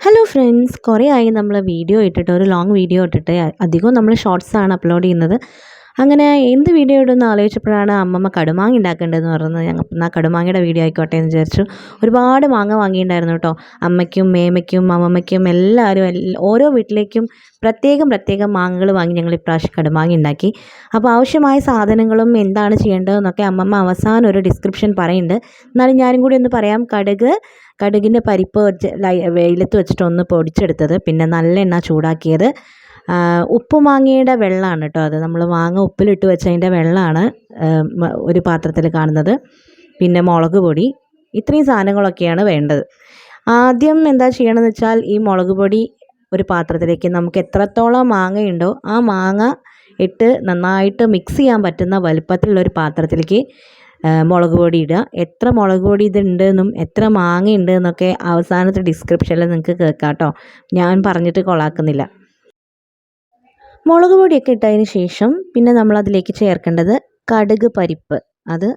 Hello friends കുറേ ആയി നമ്മൾ വീഡിയോ ഇട്ടിട്ട് ഒരു ലോങ് വീഡിയോ ഇട്ടിട്ട് അധികവും നമ്മൾ ഷോർട്സാണ് അപ്ലോഡ് ചെയ്യുന്നത്. അങ്ങനെ എന്ത് വീഡിയോ ഇടുമെന്ന് ആലോചിച്ചപ്പോഴാണ് അമ്മമ്മ കടുമാങ്ങ ഉണ്ടാക്കേണ്ടതെന്ന് പറഞ്ഞത്. ഞങ്ങൾ എന്നാൽ കടുമാങ്ങയുടെ വീഡിയോ ആയിക്കോട്ടെ എന്ന് വിചാരിച്ചു. ഒരുപാട് മാങ്ങ വാങ്ങിയിട്ടുണ്ടായിരുന്നു കേട്ടോ. അമ്മയ്ക്കും മേമയ്ക്കും അമ്മമ്മയ്ക്കും എല്ലാവരും എല്ലാ ഓരോ വീട്ടിലേക്കും പ്രത്യേകം പ്രത്യേകം മാങ്ങകൾ വാങ്ങി ഞങ്ങൾ ഇപ്രാവശ്യം കടുമാങ്ങ ഉണ്ടാക്കി. അപ്പോൾ ആവശ്യമായ സാധനങ്ങളും എന്താണ് ചെയ്യേണ്ടതെന്നൊക്കെ അമ്മമ്മ അവസാനം ഒരു ഡിസ്ക്രിപ്ഷൻ പറയുന്നുണ്ട്. എന്നാലും ഞാനും കൂടി ഒന്ന് പറയാം. കടുക് കടുകിന്റെ പരിപ്പ് വെയിലത്ത് വെച്ചിട്ടൊന്ന് പൊടിച്ചെടുത്തത്. പിന്നെ നല്ലെണ്ണ ചൂടാക്കിയത്. ആ, ഉപ്പുമാങ്ങയുടെ വെള്ളമാണ് കേട്ടോ അത്. നമ്മൾ മാങ്ങ ഉപ്പിലിട്ട് വെച്ചതിന്റെ വെള്ളമാണ് ഒരു പാത്രത്തിൽ കാണുന്നത്. പിന്നെ മുളക് പൊടി. ഇത്രയും സാധനങ്ങളൊക്കെയാണ് വേണ്ടത്. ആദ്യം എന്താ ചെയ്യണമെന്ന് വെച്ചാൽ ഈ മുളക് പൊടി ഒരു പാത്രത്തിലേക്ക് നമുക്ക് എത്രത്തോളം മാങ്ങയുണ്ടോ ആ മാങ്ങ ഇട്ട് നന്നായിട്ട് മിക്സ് ചെയ്യാൻ പറ്റുന്ന വലുപ്പത്തിലുള്ള ഒരു പാത്രത്തിലേക്ക് മുളക് പൊടി ഇടുക. എത്ര മുളക് പൊടി ഇതുണ്ടെന്നും എത്ര മാങ്ങ ഉണ്ട് എന്നൊക്കെ അവസാനത്തെ ഡിസ്ക്രിപ്ഷനിൽ നിങ്ങൾക്ക് കേൾക്കാം കേട്ടോ. ഞാൻ പറഞ്ഞിട്ട് കൊളാക്കുന്നില്ല. മുളക് പൊടിയൊക്കെ ഇട്ടതിന് ശേഷം പിന്നെ നമ്മൾ അതിലേക്ക് ചേർക്കേണ്ടത് കടുക് പരിപ്പ്. അത്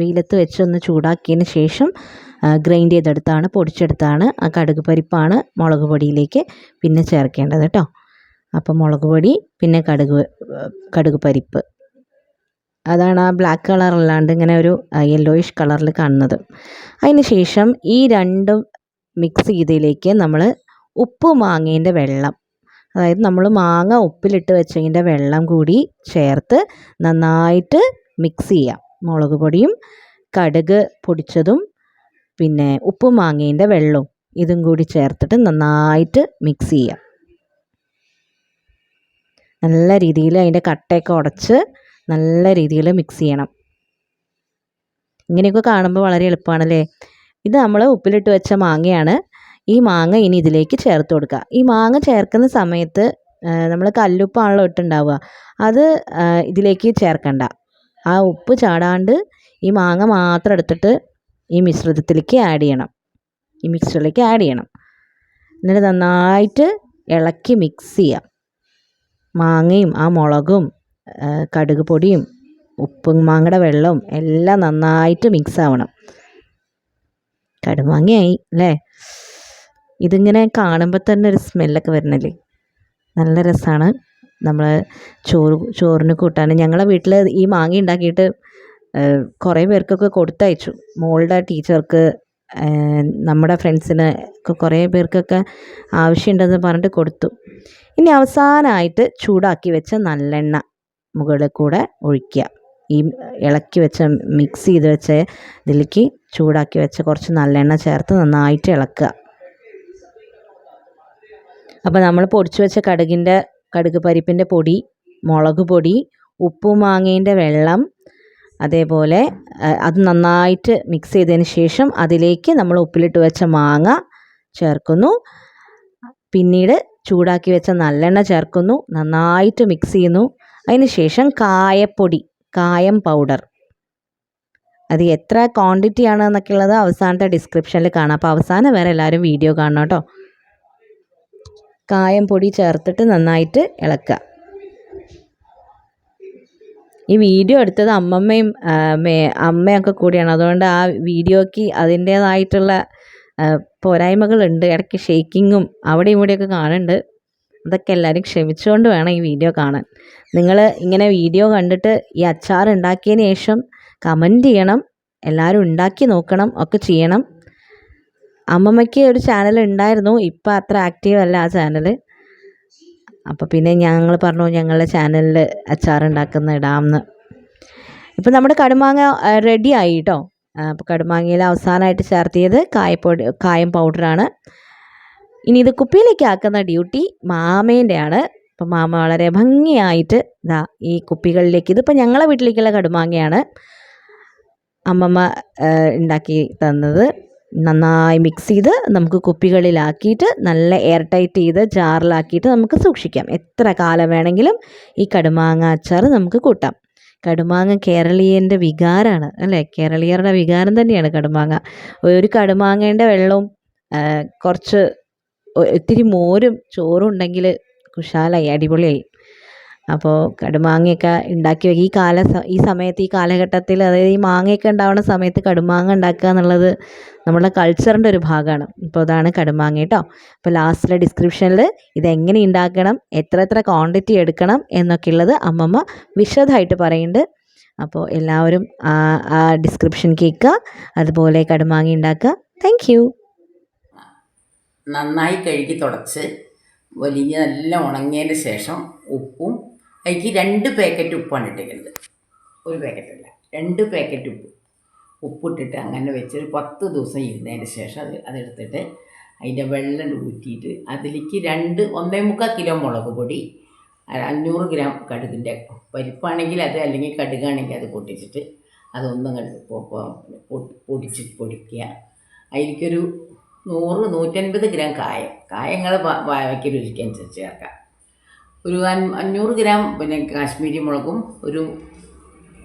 വെയിലത്ത് വെച്ചൊന്ന് ചൂടാക്കിയതിന് ശേഷം ഗ്രൈൻഡ് ചെയ്തെടുത്താണ് പൊടിച്ചെടുത്താണ് ആ കടുക് പരിപ്പാണ് മുളക് പൊടിയിലേക്ക് പിന്നെ ചേർക്കേണ്ടത് കേട്ടോ. അപ്പോൾ മുളക് പൊടി പിന്നെ കടുക് കടുക് പരിപ്പ്. അതാണ് ആ ബ്ലാക്ക് കളറല്ലാണ്ട് ഇങ്ങനെ ഒരു യെല്ലോയിഷ് കളറിൽ കാണുന്നത്. അതിന് ശേഷം ഈ രണ്ടും മിക്സ് ചെയ്തതിലേക്ക് നമ്മൾ ഉപ്പ് മാങ്ങേന്റെ വെള്ളം അതായത് നമ്മൾ മാങ്ങ ഉപ്പിലിട്ട് വെച്ചതിന്റെ വെള്ളം കൂടി ചേർത്ത് നന്നായിട്ട് മിക്സ് ചെയ്യാം. മുളക് പൊടിയും കടുക് പൊടിച്ചതും പിന്നെ ഉപ്പ് മാങ്ങേന്റെ വെള്ളവും ഇതും കൂടി ചേർത്തിട്ട് നന്നായിട്ട് മിക്സ് ചെയ്യാം. നല്ല രീതിയിൽ അതിന്റെ കട്ടയൊക്കെ ഉടച്ച് നല്ല രീതിയിൽ മിക്സ് ചെയ്യണം. ഇങ്ങനെയൊക്കെ കാണുമ്പോൾ വളരെ എളുപ്പമാണല്ലേ? ഇത് നമ്മൾ ഉപ്പിലിട്ട് വെച്ച മാങ്ങയാണ്. ഈ മാങ്ങ ഇനി ഇതിലേക്ക് ചേർത്ത് കൊടുക്കുക. ഈ മാങ്ങ ചേർക്കുന്ന സമയത്ത് നമ്മൾ കല്ലുപ്പാണല്ലോ ഇട്ടുണ്ടാവുക. അത് ഇതിലേക്ക് ചേർക്കണ്ട. ആ ഉപ്പ് ചാടാണ്ട് ഈ മാങ്ങ മാത്രം എടുത്തിട്ട് ഈ മിശ്രിതത്തിലേക്ക് ആഡ് ചെയ്യണം. ഈ മിക്സറിലേക്ക് ആഡ് ചെയ്യണം. എന്നിട്ട് നന്നായിട്ട് ഇളക്കി മിക്സ് ചെയ്യാം മാങ്ങയും ആ മുളകും കടുക് പൊടിയും ഉപ്പും മാങ്ങയുടെ വെള്ളവും എല്ലാം നന്നായിട്ട് മിക്സ് ആവണം. കടുമാങ്ങയായി അല്ലേ? ഇതിങ്ങനെ കാണുമ്പോൾ തന്നെ ഒരു സ്മെല്ലൊക്കെ വരണല്ലേ നല്ല രസമാണ് നമ്മൾ ചോറ് ചോറിന് കൂട്ടാൻ ഞങ്ങളെ വീട്ടിൽ ഈ മാങ്ങ ഉണ്ടാക്കിയിട്ട് കുറേ പേർക്കൊക്കെ കൊടുത്തയച്ചു. മോളുടെ ടീച്ചർക്ക് നമ്മുടെ ഫ്രണ്ട്സിന് ഒക്കെ കുറേ പേർക്കൊക്കെ ആവശ്യമുണ്ടെന്ന് പറഞ്ഞിട്ട് കൊടുത്തു. ഇനി അവസാനമായിട്ട് ചൂടാക്കി വെച്ച നല്ലെണ്ണ മുകളിൽ കൂടെ ഒഴിക്കുക ഈ ഇളക്കി വെച്ച മിക്സ് ചെയ്ത് വെച്ച ഇതിലേക്ക് ചൂടാക്കി വെച്ച കുറച്ച് നല്ലെണ്ണ ചേർത്ത് നന്നായിട്ട് ഇളക്കുക. അപ്പോൾ നമ്മൾ പൊടിച്ചു വെച്ച കടുകിന്റെ കടുക് പരിപ്പിന്റെ പൊടി മുളക് പൊടി ഉപ്പും മാങ്ങേന്റെ വെള്ളം അതേപോലെ അത് നന്നായിട്ട് മിക്സ് ചെയ്തതിന് ശേഷം അതിലേക്ക് നമ്മൾ ഉപ്പിലിട്ട് വെച്ച മാങ്ങ ചേർക്കുന്നു. പിന്നീട് ചൂടാക്കി വെച്ച നല്ലെണ്ണ ചേർക്കുന്നു. നന്നായിട്ട് മിക്സ് ചെയ്യുന്നു. അതിന് ശേഷം കായപ്പൊടി കായം പൗഡർ. അത് എത്ര ക്വാണ്ടിറ്റി ആണ് എന്നൊക്കെ ഉള്ളത് അവസാനത്തെ ഡിസ്ക്രിപ്ഷനിൽ കാണാം. അപ്പോൾ അവസാനം വരെ എല്ലാവരും വീഡിയോ കാണണം കേട്ടോ. കായം പൊടി ചേർത്തിട്ട് നന്നായിട്ട് ഇളക്കുക. ഈ വീഡിയോ എടുത്തത് അമ്മമ്മയും അമ്മയൊക്കെ കൂടിയാണ്. അതുകൊണ്ട് ആ വീഡിയോയ്ക്ക് അതിന്റേതായിട്ടുള്ള പോരായ്മകളുണ്ട്. ഇടയ്ക്ക് ഷേക്കിങ്ങും അവിടെ ഇവിടെയൊക്കെ കാണുന്നുണ്ട്. അതൊക്കെ എല്ലാവരും ക്ഷമിച്ചുകൊണ്ട് വേണം ഈ വീഡിയോ കാണാൻ. നിങ്ങൾ ഇങ്ങനെ വീഡിയോ കണ്ടിട്ട് ഈ അച്ചാർ ഉണ്ടാക്കിയതിന് ശേഷം കമന്റ് ചെയ്യണം. എല്ലാവരും ഉണ്ടാക്കി നോക്കണം. ഒക്കെ ചെയ്യണം. അമ്മമ്മയ്ക്ക് ഒരു ചാനൽ ഉണ്ടായിരുന്നു. ഇപ്പം അത്ര ആക്റ്റീവ് അല്ല ആ ചാനൽ അപ്പോൾ പിന്നെ ഞങ്ങൾ പറഞ്ഞു ഞങ്ങളുടെ ചാനലിൽ അച്ചാർ ഉണ്ടാക്കുന്ന ഇടാമെന്ന് ഇപ്പം നമ്മുടെ കടുമാങ്ങ റെഡി ആയി കേട്ടോ അപ്പോൾ കടുമാങ്ങയിൽ അവസാനമായിട്ട് ചേർത്തിയത് കായപ്പൊടി കായം പൗഡറാണ് ഇനി ഇത് കുപ്പിയിലേക്ക് ആക്കുന്ന ഡ്യൂട്ടി മാമേന്റെയാണ്. അപ്പം മാമ വളരെ ഭംഗിയായിട്ട് ഇതാ ഈ കുപ്പികളിലേക്ക് ഇതിപ്പോൾ ഞങ്ങളെ വീട്ടിലേക്കുള്ള കടുമാങ്ങയാണ് അമ്മമ്മ ഉണ്ടാക്കി തന്നത്. നന്നായി മിക്സ് ചെയ്ത് നമുക്ക് കുപ്പികളിലാക്കിയിട്ട് നല്ല എയർ ടൈറ്റ് ചെയ്ത് ജാറിലാക്കിയിട്ട് നമുക്ക് സൂക്ഷിക്കാം. എത്ര കാലം വേണമെങ്കിലും ഈ കടുമാങ്ങ അച്ചാർ നമുക്ക് കൂട്ടാം. കടുമാങ്ങ കേരളീയന്റെ വികാരമാണ് അല്ലേ? കേരളീയരുടെ വികാരം തന്നെയാണ് കടുമാങ്ങ. ഒരു കടുമാങ്ങേന്റെ വെള്ളവും കുറച്ച് ഒത്തിരി മോരും ചോറും ഉണ്ടെങ്കിൽ കുശാലായി അടിപൊളിയായി. അപ്പോൾ കടുമാങ്ങയൊക്കെ ഉണ്ടാക്കി ഈ കാല ഈ സമയത്ത് ഈ കാലഘട്ടത്തിൽ അതായത് ഈ മാങ്ങയൊക്കെ ഉണ്ടാവുന്ന സമയത്ത് കടുമാങ്ങ ഉണ്ടാക്കുക എന്നുള്ളത് നമ്മുടെ കൾച്ചറിന്റെ ഒരു ഭാഗമാണ്. ഇപ്പോൾ അതാണ് കടുമാങ്ങ കേട്ടോ അപ്പോൾ ലാസ്റ്റിലെ ഡിസ്ക്രിപ്ഷനിൽ ഇതെങ്ങനെ ഉണ്ടാക്കണം എത്ര എത്ര ക്വാണ്ടിറ്റി എടുക്കണം എന്നൊക്കെ ഉള്ളത് അമ്മമ്മ വിശദമായിട്ട് പറയുന്നുണ്ട് അപ്പോൾ എല്ലാവരും ആ ഡിസ്ക്രിപ്ഷൻ കേൾക്കുക. അതുപോലെ കടുമാങ്ങ ഉണ്ടാക്കുക. താങ്ക് നന്നായി കഴുകി തുടച്ച് വലിയ നല്ല ഉണങ്ങിയതിന് ശേഷം ഉപ്പും അതിലേക്ക് രണ്ട് പാക്കറ്റ് ഉപ്പാണ് ഇട്ടിരിക്കുന്നത് ഒരു പാക്കറ്റല്ല രണ്ട് പാക്കറ്റ് ഉപ്പ്. ഉപ്പിട്ടിട്ട് അങ്ങനെ വെച്ചൊരു പത്ത് ദിവസം ഇരുന്നതിന് ശേഷം അത് അതെടുത്തിട്ട് അതിന്റെ വെള്ളം ഊറ്റിയിട്ട് അതിലേക്ക് രണ്ട് ഒന്നേ മുക്കാൽ കിലോ മുളക് പൊടി അഞ്ഞൂറ് ഗ്രാം കടുകിന്റെ പരിപ്പാണെങ്കിൽ അത് അല്ലെങ്കിൽ കടുകാണെങ്കിൽ അത് പൊട്ടിച്ചിട്ട് അതൊന്നും പൊടിച്ച് പൊടിക്കുക. അതിലേക്കൊരു നൂറ് നൂറ്റൻപത് ഗ്രാം കായം. കായങ്ങൾ രുചിക്കനുസരിച്ച് ചേർക്കാം. ഒരു അഞ്ഞൂറ് ഗ്രാം പിന്നെ കാശ്മീരി മുളകും ഒരു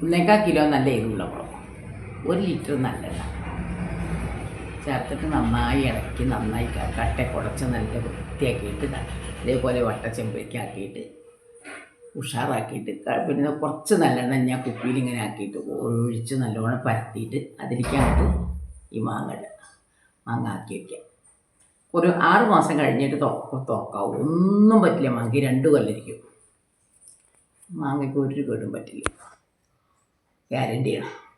ഒന്നേക്കാൽ കിലോ നല്ല എരിവുള്ള മുളകും. ഒരു ലിറ്റർ നല്ലെണ്ണ. ചേർത്തിട്ട് നന്നായി ഇളക്കി നന്നായി കട്ട കുടച്ച് നല്ല വൃത്തിയാക്കിയിട്ട് ഇതേപോലെ വട്ടച്ചെമ്പരിക്കാക്കിയിട്ട് ഉഷാറാക്കിയിട്ട് പിന്നെ കുറച്ച് നല്ലെണ്ണ ഞാൻ കുപ്പിയിൽ ഇങ്ങനെ ആക്കിയിട്ട് ഒഴിച്ച് നല്ലോണം പരത്തിയിട്ട് അതിലേക്ക് ഈ മാങ്ങ മാങ്ങ ആക്കി വയ്ക്കുക ഒരു ആറ് മാസം കഴിഞ്ഞിട്ട് തുറക്ക തുറക്കാവും ഒന്നും പറ്റില്ല. മാങ്ങയ്ക്ക് രണ്ട് കൊല്ലിരിക്കും. മാങ്ങയ്ക്ക് ഒരു കേടും പറ്റില്ല. ഗ്യാരണ്ടിയാണ്.